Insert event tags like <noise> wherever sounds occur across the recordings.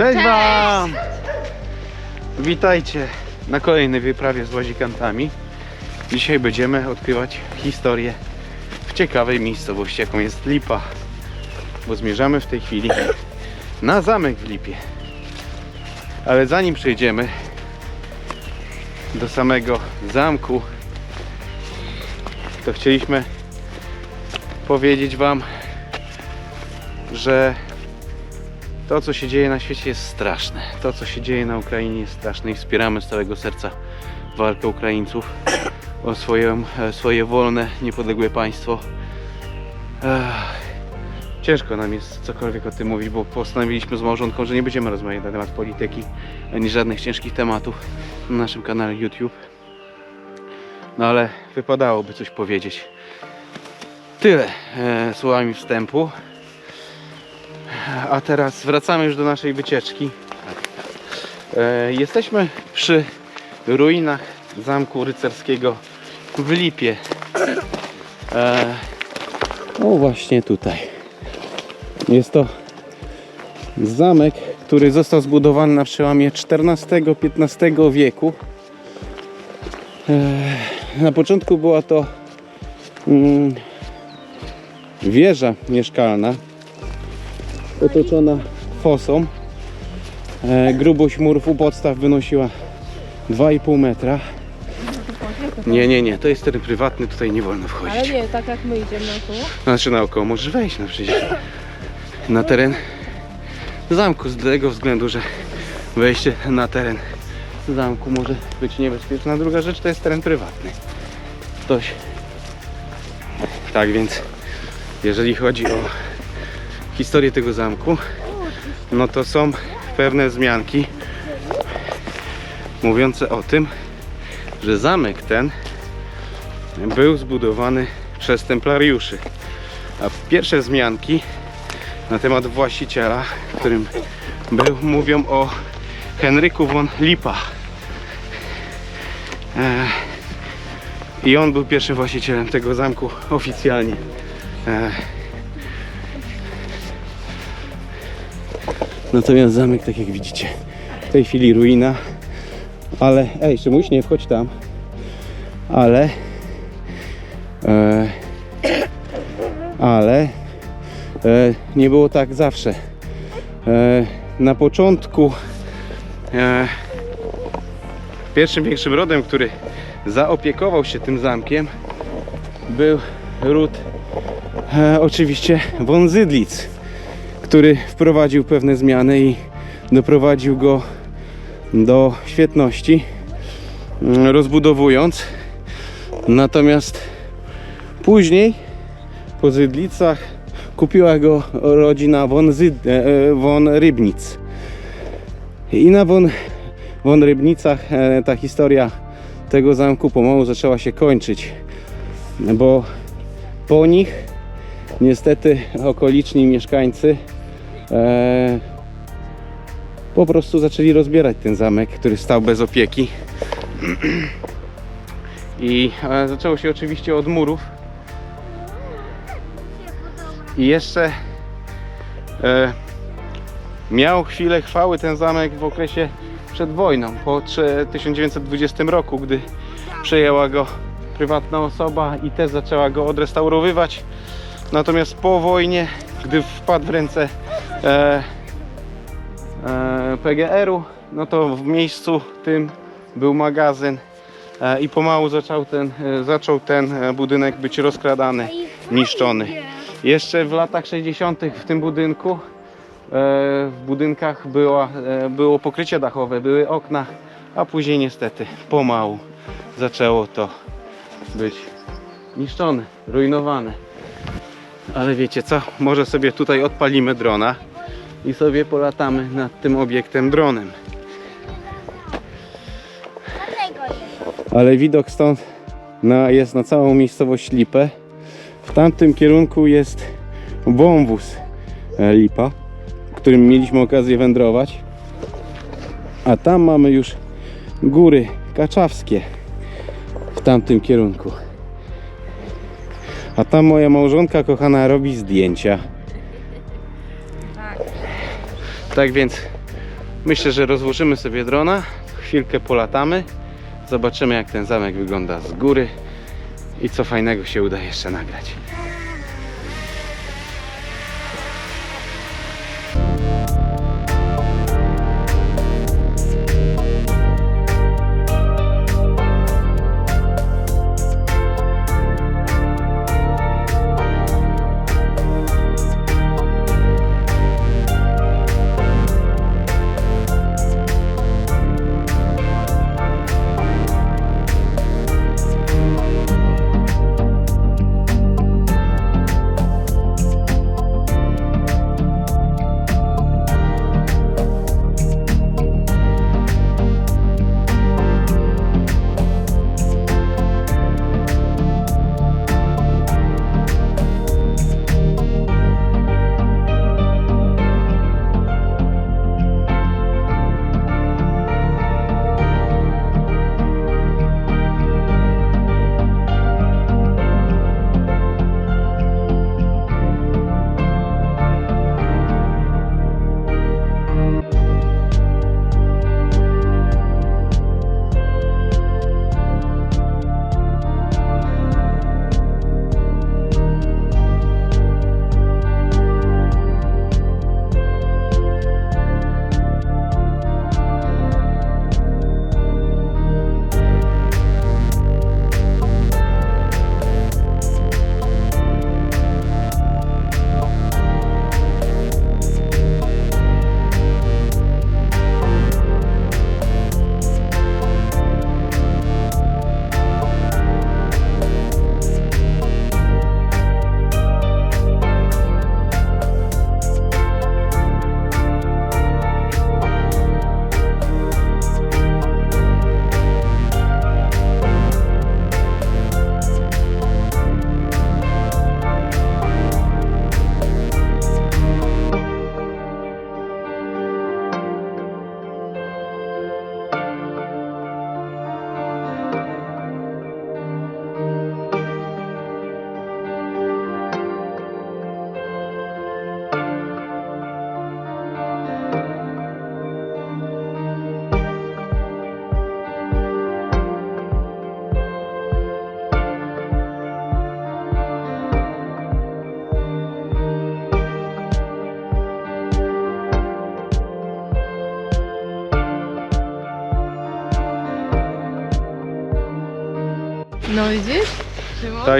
Cześć Wam! Witajcie na kolejnej wyprawie z łazikantami. Dzisiaj będziemy odkrywać historię w ciekawej miejscowości, jaką jest Lipa. Bo zmierzamy w tej chwili na zamek w Lipie. Ale zanim przejdziemy do samego zamku, to chcieliśmy powiedzieć Wam, że to, co się dzieje na świecie jest straszne. To, co się dzieje na Ukrainie jest straszne i wspieramy z całego serca walkę Ukraińców o swoje, swoje wolne, niepodległe państwo. Ciężko nam jest cokolwiek o tym mówić, bo postanowiliśmy z małżonką, że nie będziemy rozmawiać na temat polityki ani żadnych ciężkich tematów na naszym kanale YouTube. No ale wypadałoby coś powiedzieć. Tyle e, słowami wstępu. A teraz wracamy już do naszej wycieczki. E, jesteśmy przy ruinach zamku rycerskiego w Lipie. E, o właśnie tutaj. Jest to zamek, który został zbudowany na przełomie XIV-XV wieku. E, na początku była to mm, wieża mieszkalna otoczona fosą. E, grubość murów u podstaw wynosiła 2,5 metra. Nie, nie, nie, to jest teren prywatny, tutaj nie wolno Ale wchodzić. nie, tak jak my idziemy na to. Znaczy naokoło możesz wejść no przecież na teren zamku z tego względu, że wejście na teren zamku może być niebezpieczne. A druga rzecz to jest teren prywatny. Ktoś. Tak więc jeżeli chodzi o historię tego zamku, no to są pewne wzmianki mówiące o tym, że zamek ten był zbudowany przez templariuszy. A pierwsze wzmianki na temat właściciela, którym był, mówią o Henryku von Lipa. E, I on był pierwszym właścicielem tego zamku oficjalnie. Natomiast zamek, tak jak widzicie, w tej chwili ruina. Ale, ej, Szymuś, nie wchodź tam. Ale, e, ale e, nie było tak zawsze. E, na początku e, pierwszym większym rodem, który zaopiekował się tym zamkiem, był ród e, oczywiście von Zydlic który wprowadził pewne zmiany i doprowadził go do świetności, mm, rozbudowując. Natomiast później po Zydlicach kupiła go rodzina von, Zyd, e, e, von Rybnic. I na von, von Rybnicach e, ta historia tego zamku pomału zaczęła się kończyć, bo po nich niestety okoliczni mieszkańcy e, po prostu zaczęli rozbierać ten zamek, który stał bez opieki. <clears throat> I e, zaczęło się oczywiście od murów. I jeszcze e, miał chwilę chwały ten zamek w okresie przed wojną, po trze- 1920 roku, gdy przejęła go prywatna osoba i też zaczęła go odrestaurowywać. Natomiast po wojnie, gdy wpadł w ręce e, e, PGR-u, no to w miejscu tym był magazyn e, i pomału zaczął ten, e, zaczął ten e, budynek być rozkradany, niszczony. Jeszcze w latach 60. w tym budynku, e, w budynkach była, e, było pokrycie dachowe, były okna, a później niestety pomału zaczęło to być niszczone, rujnowane. Ale wiecie co? Może sobie tutaj odpalimy drona i sobie polatamy nad tym obiektem dronem. Ale widok stąd na, jest na całą miejscowość Lipę. W tamtym kierunku jest wąwóz e, Lipa, którym mieliśmy okazję wędrować. A tam mamy już góry kaczawskie w tamtym kierunku. A tam moja małżonka kochana robi zdjęcia. Tak. Więc Myślę, że rozłożymy sobie drona, chwilkę polatamy, zobaczymy jak ten zamek wygląda z góry i co fajnego się uda jeszcze nagrać.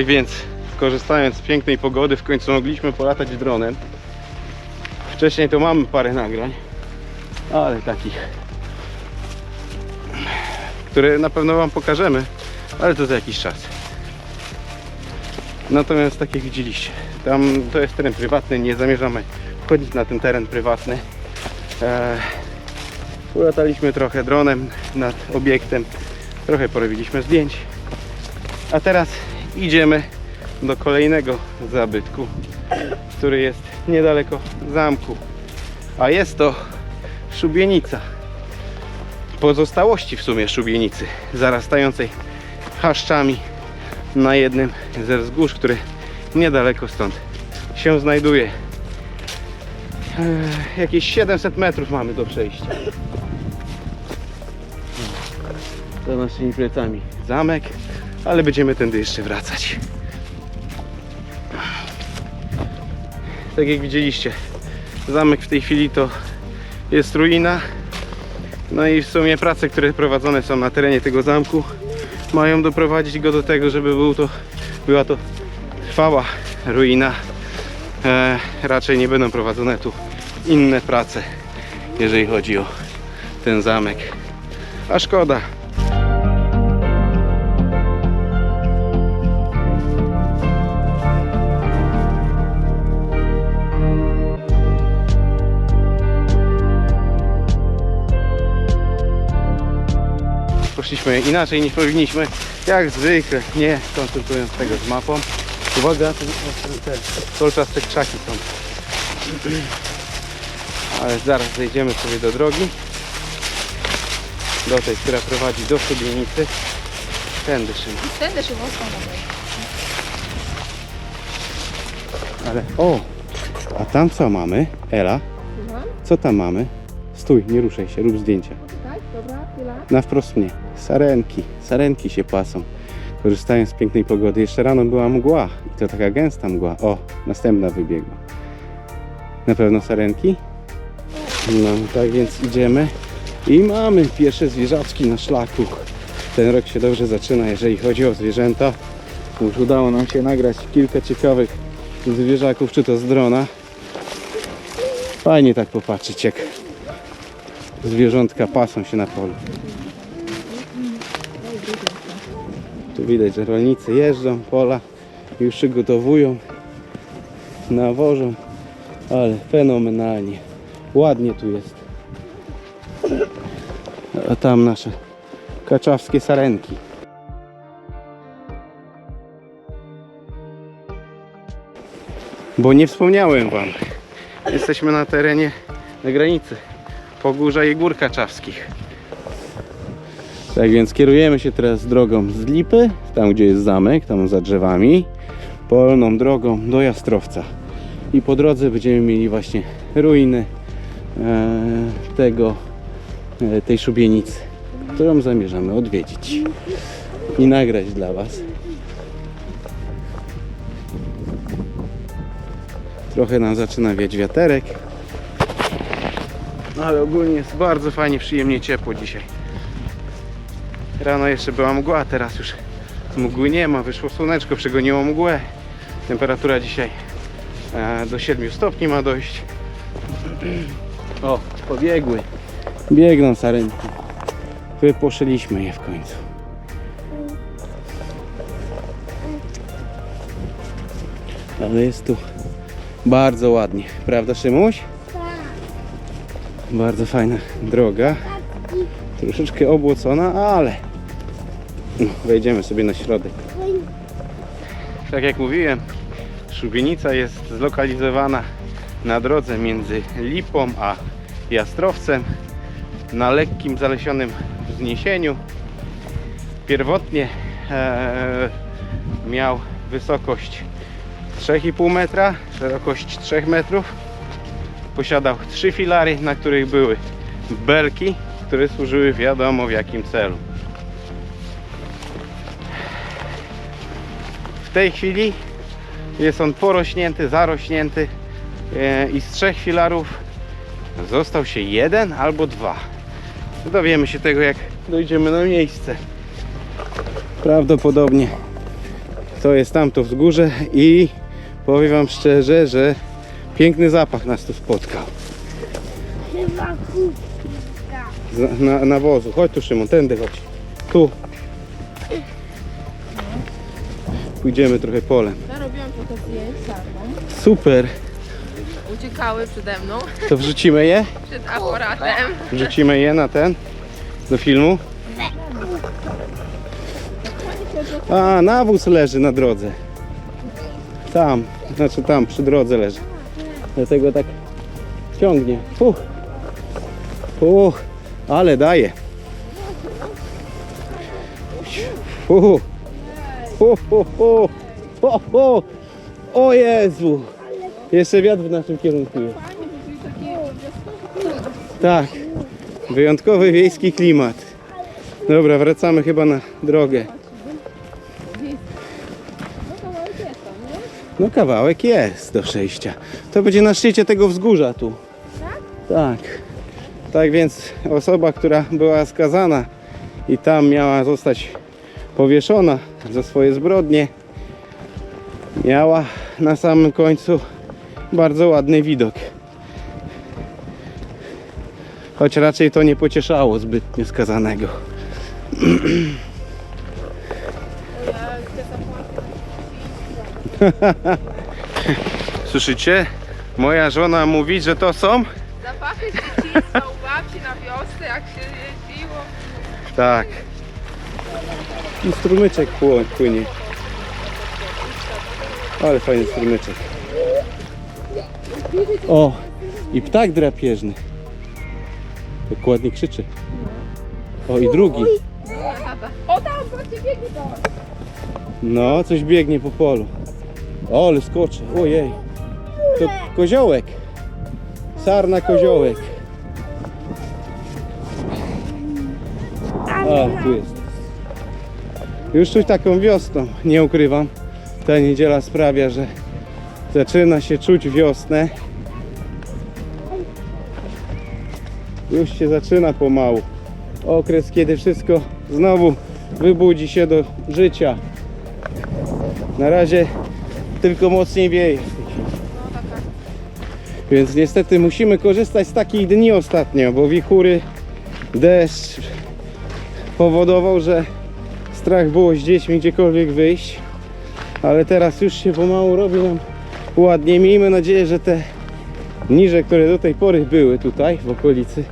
Tak więc, korzystając z pięknej pogody, w końcu mogliśmy polatać dronem. Wcześniej to mamy parę nagrań, ale takich, które na pewno Wam pokażemy, ale to za jakiś czas. Natomiast tak jak widzieliście, tam to jest teren prywatny, nie zamierzamy wchodzić na ten teren prywatny. Eee, ulataliśmy trochę dronem nad obiektem, trochę porobiliśmy zdjęć. A teraz idziemy do kolejnego zabytku, który jest niedaleko zamku. A jest to szubienica. Pozostałości w sumie szubienicy, zarastającej chaszczami na jednym ze wzgórz, który niedaleko stąd się znajduje. Eee, jakieś 700 metrów mamy do przejścia. Za naszymi plecami zamek, ale będziemy tędy jeszcze wracać. Tak jak widzieliście, zamek w tej chwili to jest ruina. No i w sumie prace, które prowadzone są na terenie tego zamku, mają doprowadzić go do tego, żeby był to, była to trwała ruina. E, raczej nie będą prowadzone tu inne prace, jeżeli chodzi o ten zamek. A szkoda, poszliśmy inaczej niż powinniśmy. Jak zwykle, nie konsultując tego z mapą. Uwaga, te, te kolczaste krzaki są. Ale zaraz zejdziemy sobie do drogi. Do tej, która prowadzi do szubienicy. Tędy Szymon. Tędy Szymon. Ale o! A tam co mamy? Ela? Co tam mamy? Stój, nie ruszaj się, rób zdjęcia. Na wprost mnie. Sarenki. Sarenki się pasą. Korzystając z pięknej pogody. Jeszcze rano była mgła. I to taka gęsta mgła. O, następna wybiegła. Na pewno sarenki? No, tak więc idziemy. I mamy pierwsze zwierzaczki na szlaku. Ten rok się dobrze zaczyna, jeżeli chodzi o zwierzęta. Już udało nam się nagrać kilka ciekawych zwierzaków, czy to z drona. Fajnie tak popatrzeć, jak zwierzątka pasą się na polu. Tu widać, że rolnicy jeżdżą, pola już przygotowują, nawożą, ale fenomenalnie. Ładnie tu jest. A tam nasze kaczawskie sarenki. Bo nie wspomniałem Wam, jesteśmy na terenie, na granicy Pogórza i Gór Kaczawskich. Tak więc kierujemy się teraz drogą z Lipy, tam gdzie jest zamek, tam za drzewami, polną drogą do Jastrowca. I po drodze będziemy mieli właśnie ruiny e, tego, e, tej szubienicy, którą zamierzamy odwiedzić i nagrać dla Was. Trochę nam zaczyna wiać wiaterek, ale ogólnie jest bardzo fajnie, przyjemnie ciepło dzisiaj. Rano jeszcze była mgła, teraz już mgły nie ma, wyszło słoneczko, przegoniło mgłę. Temperatura dzisiaj e, do 7 stopni ma dojść. O, pobiegły. Biegną sarenki. Wyposzyliśmy je w końcu. Ale jest tu bardzo ładnie, prawda Szymuś? Bardzo fajna droga. Troszeczkę obłocona, ale wejdziemy sobie na środek. Tak jak mówiłem, Szubienica jest zlokalizowana na drodze między Lipą a Jastrowcem na lekkim zalesionym wzniesieniu. Pierwotnie e, miał wysokość 3,5 metra, szerokość 3 metrów. Posiadał trzy filary, na których były belki, które służyły wiadomo w jakim celu. W tej chwili jest on porośnięty, zarośnięty e, i z trzech filarów został się jeden albo dwa. Dowiemy się tego jak dojdziemy na miejsce. Prawdopodobnie to jest tamto wzgórze i powiem Wam szczerze, że piękny zapach nas tu spotkał. Chyba kubka. Z, na, nawozu. Chodź tu Szymon, tędy chodź. Tu. Pójdziemy trochę polem. Sarną. Super. Uciekały przede mną, To wrzucimy je? przed aparatem. Wrzucimy je na ten, do filmu. A, nawóz leży na drodze. Tam, znaczy tam, przy drodze leży. Dlatego tak ciągnie. Uch. Uch, ale daje. Uch. Uch, uch, uch. O, o. Jezu. Jeszcze wiatr w naszym kierunku. Tak. Wyjątkowy wiejski klimat. Dobra, wracamy chyba na drogę. No kawałek jest do przejścia. To będzie na szczycie tego wzgórza tu. Tak? Tak. więc osoba, która była skazana i tam miała zostać powieszona za swoje zbrodnie, miała na samym końcu bardzo ładny widok. Choć raczej to nie pocieszało zbytnio skazanego. <clears throat> <laughs> Słyszycie? Moja żona mówi, że to są? Zapachy dzieciństwa u babci na wiosce, jak się jeździło. Tak. I strumyczek płynie. Ale fajny strumyczek. O! I ptak drapieżny. Dokładnie krzyczy. O i drugi. O tam, biegnie to. No, coś biegnie po polu. O, ale skoczy. Ojej. To koziołek. Sarna koziołek. O, tu jest. Już czuć taką wiosną, nie ukrywam. Ta niedziela sprawia, że zaczyna się czuć wiosnę. Już się zaczyna pomału. Okres, kiedy wszystko znowu wybudzi się do życia. Na razie tylko mocniej wieje. Więc niestety musimy korzystać z takich dni ostatnio, bo wichury, deszcz powodował, że strach było z dziećmi gdziekolwiek wyjść. Ale teraz już się pomału robi nam ładnie. Miejmy nadzieję, że te niże, które do tej pory były tutaj w okolicy,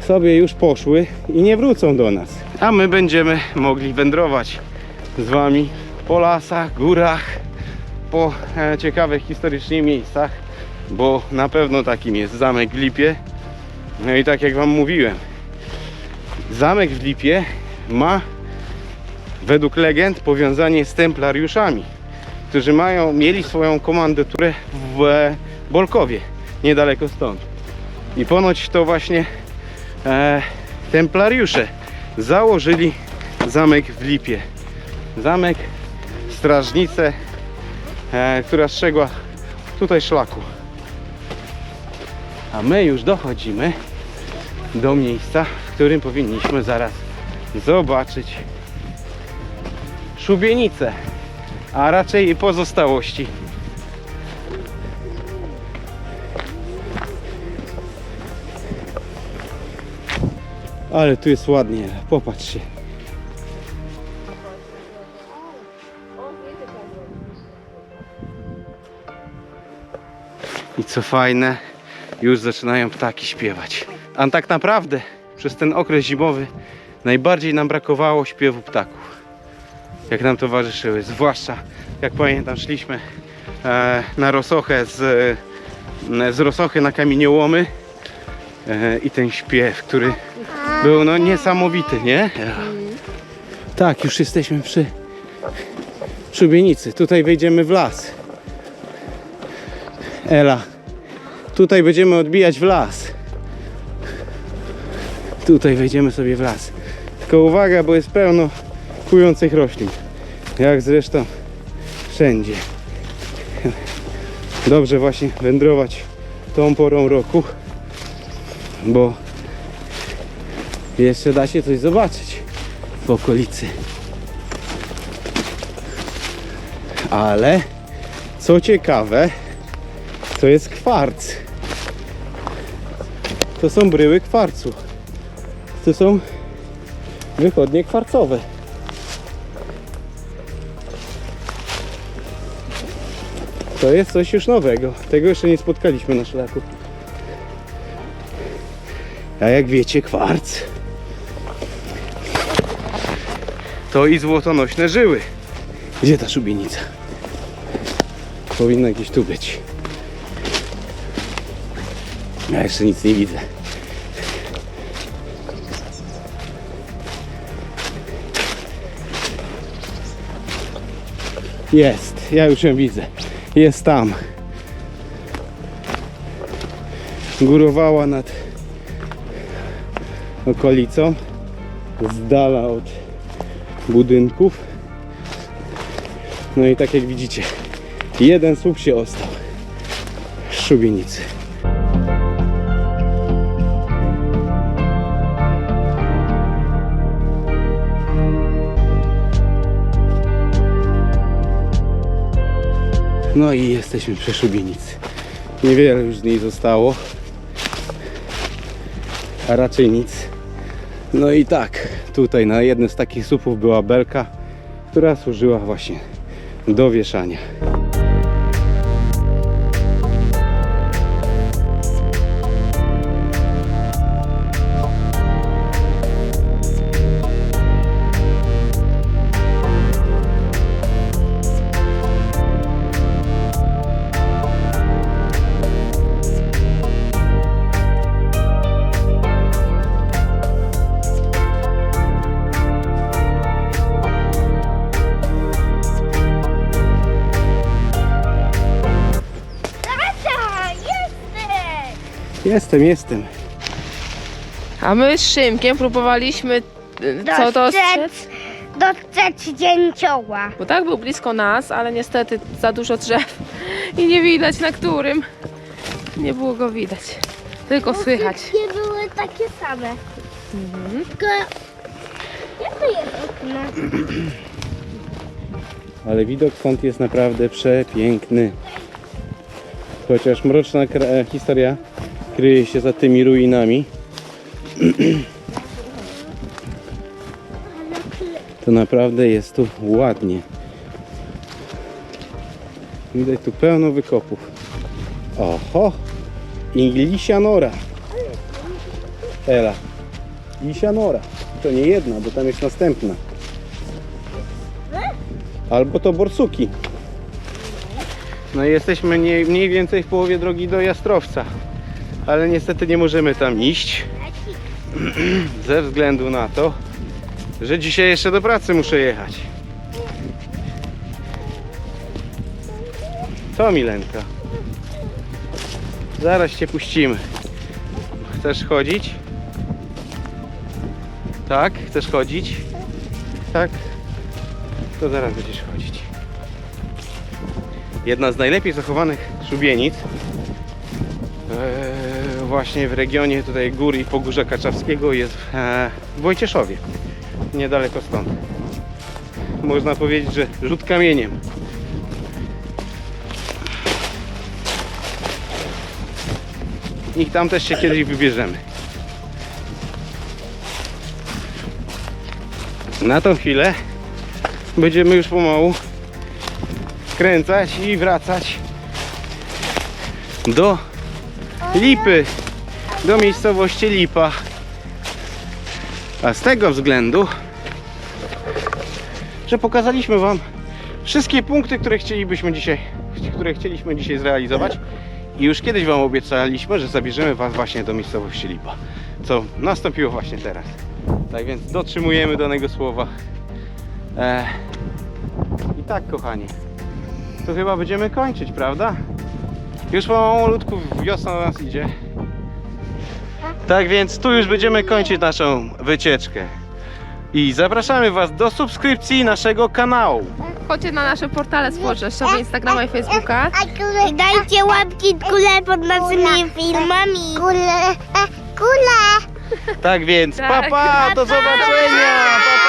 sobie już poszły i nie wrócą do nas. A my będziemy mogli wędrować z Wami po lasach, górach, po e, ciekawych historycznie miejscach, bo na pewno takim jest zamek w Lipie. No i tak jak Wam mówiłem, zamek w Lipie ma według legend powiązanie z templariuszami, którzy mają, mieli swoją komandyturę w Bolkowie, niedaleko stąd. I ponoć to właśnie e, templariusze założyli zamek w Lipie. Zamek, strażnicę, e, która strzegła tutaj szlaku. A my już dochodzimy do miejsca, w którym powinniśmy zaraz zobaczyć szubienicę, a raczej jej pozostałości. Ale tu jest ładnie, popatrz I co fajne, już zaczynają ptaki śpiewać. A tak naprawdę przez ten okres zimowy najbardziej nam brakowało śpiewu ptaków. Jak nam towarzyszyły. Zwłaszcza jak pamiętam szliśmy e, na Rosochę z, e, z Rosochy na kamieniołomy e, i ten śpiew, który był no niesamowity, nie? Tak, już jesteśmy przy szubienicy. Tutaj wejdziemy w las. Ela. Tutaj będziemy odbijać w las. Tutaj wejdziemy sobie w las. Tylko uwaga, bo jest pełno kujących roślin. Jak zresztą wszędzie. Dobrze właśnie wędrować tą porą roku, bo jeszcze da się coś zobaczyć w okolicy. Ale co ciekawe, to jest kwarc. To są bryły kwarcu. To są wychodnie kwarcowe. To jest coś już nowego. Tego jeszcze nie spotkaliśmy na szlaku. A jak wiecie, kwarc to i złotonośne żyły. Gdzie ta szubienica? Powinna gdzieś tu być. Ja jeszcze nic nie widzę. Jest, ja już ją widzę. Jest tam. Górowała nad okolicą, z dala od budynków. No i tak jak widzicie, jeden słup się ostał szubienicy. No i jesteśmy przy szubienicy. Niewiele już z niej zostało. A raczej nic. No i tak, tutaj na jednym z takich słupów była belka, która służyła właśnie do wieszania. Jestem, jestem. A my z Szymkiem próbowaliśmy Co to Dostrzec, dostrzec dzięcioła. Bo tak był blisko nas, ale niestety za dużo drzew <laughs> i nie widać na którym. Nie było go widać. Tylko słychać. Wszystkie były takie same. Mhm. Tylko... Jak to jest okno? <clears throat> Ale widok stąd jest naprawdę przepiękny. Chociaż mroczna kra- historia kryje się za tymi ruinami, to naprawdę jest tu ładnie. Widać tu pełno wykopów. Oho! Inglisianora. Ela. Lisianora. To nie jedna, bo tam jest następna. Albo to borsuki. No i jesteśmy mniej, mniej więcej w połowie drogi do Jastrowca. Ale niestety nie możemy tam iść. <clears throat> Ze względu na to, że dzisiaj jeszcze do pracy muszę jechać. Co Milenka? Zaraz cię puścimy. Chcesz chodzić? Tak? Chcesz chodzić? Tak? To zaraz będziesz chodzić. Jedna z najlepiej zachowanych szubienic e, właśnie w regionie tutaj gór i Pogórza Kaczawskiego jest e, w Wojcieszowie. Niedaleko stąd. Można powiedzieć, że rzut kamieniem. I tam też się kiedyś wybierzemy. Na tą chwilę będziemy już pomału skręcać i wracać do Lipy, do miejscowości Lipa. A z tego względu, że pokazaliśmy Wam wszystkie punkty, które chcielibyśmy dzisiaj, które chcieliśmy dzisiaj zrealizować i już kiedyś Wam obiecaliśmy, że zabierzemy Was właśnie do miejscowości Lipa, co nastąpiło właśnie teraz. Tak więc dotrzymujemy danego słowa. E, I tak, kochani, to chyba będziemy kończyć, prawda? Już pomalutku wiosna do nas idzie. Tak więc tu już będziemy kończyć naszą wycieczkę. I zapraszamy Was do subskrypcji naszego kanału. Chodźcie na nasze portale społecznościowe, Instagrama i Facebooka. I dajcie łapki w górę pod naszymi filmami. Kule, kule. Tak więc, Tak. papa, do zobaczenia!